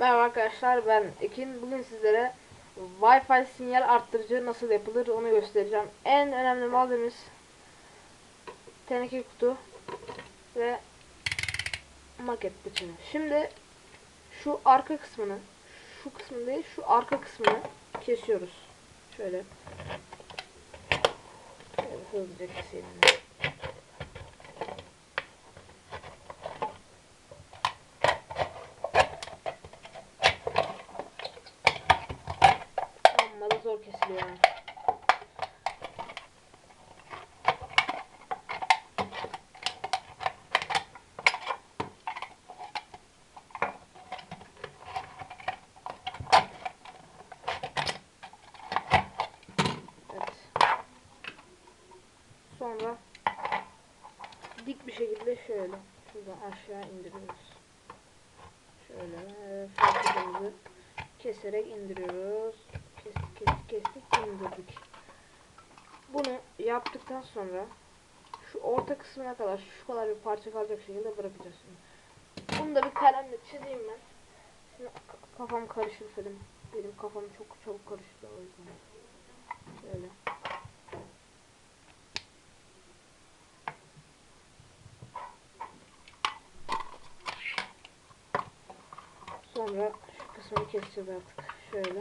Merhaba arkadaşlar ben Ekin. Bugün sizlere Wi-Fi sinyal arttırıcı nasıl yapılır onu göstereceğim. En önemli malzememiz teneke kutu ve maket biçimi. Şimdi şu arka kısmını, şu kısmını değil şu arka kısmını kesiyoruz. Şöyle. Şöyle hızlıca keselim. Amma da zor kesiliyor yani. Sonra dik bir şekilde şöyle şuradan aşağı indiriyoruz. Şöyle keserek indiriyoruz. Kestik kestik indirdik. Bunu yaptıktan sonra şu orta kısmına kadar şu kadar bir parça kalacak şekilde bırakacağız. Bunu da bir kalemle çizeyim ben. Şimdi ka- kafam karışır dedim. Benim kafam çok çabuk karıştı o yüzden. Şöyle. Sonra şu kısmını keseceğiz artık. Şöyle.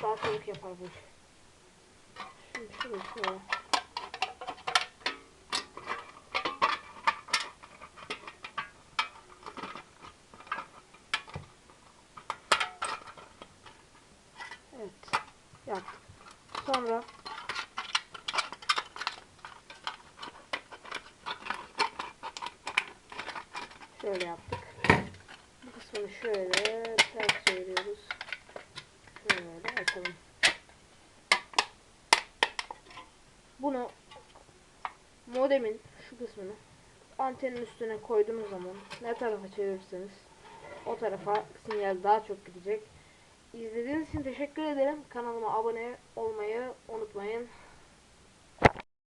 Çabuk yapar bu. Şimdi şunu şöyle. Evet. Yaptık. Sonra Şöyle yaptık. Bu kısmını şöyle Bunu modemin şu kısmını antenin üstüne koyduğunuz zaman ne tarafa çevirirseniz o tarafa sinyal daha çok gidecek. İzlediğiniz için teşekkür ederim. Kanalıma abone olmayı unutmayın.